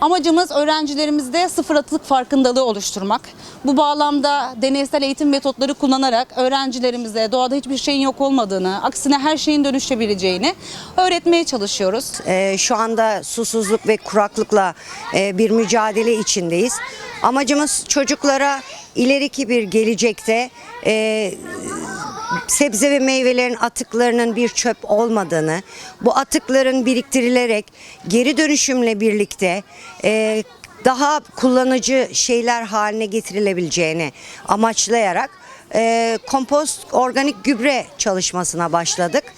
Amacımız öğrencilerimizde sıfır atık farkındalığı oluşturmak. Bu bağlamda deneysel eğitim metotları kullanarak öğrencilerimize doğada hiçbir şeyin yok olmadığını, aksine her şeyin dönüşebileceğini öğretmeye çalışıyoruz. Ee, şu anda susuzluk ve kuraklıkla e, bir mücadele içindeyiz. Amacımız çocuklara ileriki bir gelecekte e, sebze ve meyvelerin atıklarının bir çöp olmadığını, bu atıkların biriktirilerek geri dönüşümle birlikte e, daha kullanıcı şeyler haline getirilebileceğini amaçlayarak e, kompost organik gübre çalışmasına başladık.